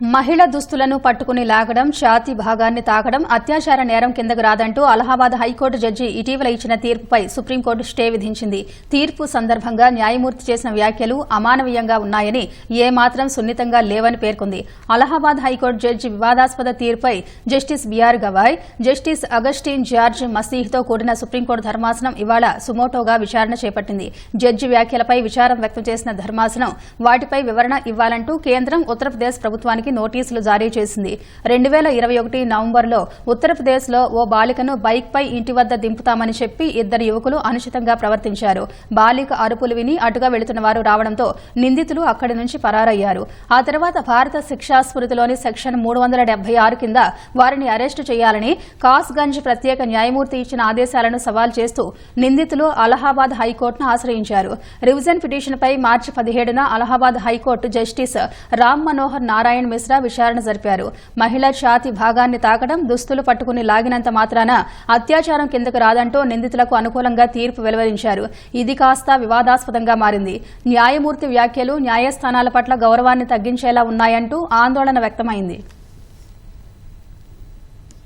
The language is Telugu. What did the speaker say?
మహిళ దుస్తులను పట్టుకుని లాగడం ఛాతీ భాగాన్ని తాకడం అత్యాచార నేరం కిందకు రాదంటూ అలహాబాద్ హైకోర్టు జడ్జి ఇటీవల ఇచ్చిన తీర్పుపై సుప్రీంకోర్టు స్టే విధించింది. తీర్పు సందర్భంగా న్యాయమూర్తి చేసిన వ్యాఖ్యలు అమానవీయంగా ఉన్నాయని ఏమాత్రం సున్నితంగా లేవని పేర్కొంది. అలహాబాద్ హైకోర్టు జడ్జి వివాదాస్పద తీర్పుపై justice BR Gavai justice Augustine George మసీహ్తో కూడిన సుప్రీంకోర్టు ధర్మాసనం ఇవాళ సుమోటోగా విచారణ చేపట్టింది. జడ్జి వ్యాఖ్యలపై విచారం వ్యక్తం చేసిన ధర్మాసనం వాటిపై వివరణ ఇవ్వాలంటూ కేంద్రం ఉత్తరప్రదేశ్ ప్రభుత్వానికి నోటీసులు జారీ చేసింది. రెండు వేల ఇరవై ఒకటి నవంబర్లో ఉత్తరప్రదేశ్లో ఓ బాలికను బైక్పై ఇంటి వద్ద దింపుతామని చెప్పి ఇద్దరు యువకులు అనుచితంగా ప్రవర్తించారు. బాలిక అరుపులు విని అటుగా వెళుతున్న వారు రావడంతో నిందితులు అక్కడి నుంచి పరారయ్యారు ఆ తర్వాత భారత శిక్షాస్మృతిలోని సెక్షన్ మూడు వందల డెబ్బై ఆరు కింద వారిని అరెస్టు చేయాలని కాస్గంజ్ ప్రత్యేక న్యాయమూర్తి ఇచ్చిన ఆదేశాలను సవాల్ చేస్తూ నిందితులు అలహాబాద్ హైకోర్టును ఆశ్రయించారు. రివిజన్ పిటిషన్పై మార్చి పదిహేడున Allahabad high court justice Ram Manohar Narayan Mishra విచారణ జరిపారు. మహిళ ఛాతి భాగాన్ని తాకడం దుస్తులు పట్టుకుని లాగినంత మాత్రాన అత్యాచారం కిందకు రాదంటూ నిందితులకు అనుకూలంగా తీర్పు వెలువరించారు. ఇది కాస్త వివాదాస్పదంగా మారింది. న్యాయమూర్తి వ్యాఖ్యలు న్యాయస్థానాల పట్ల గౌరవాన్ని తగ్గించేలా ఉన్నాయంటూ ఆందోళన వ్యక్తమైంది.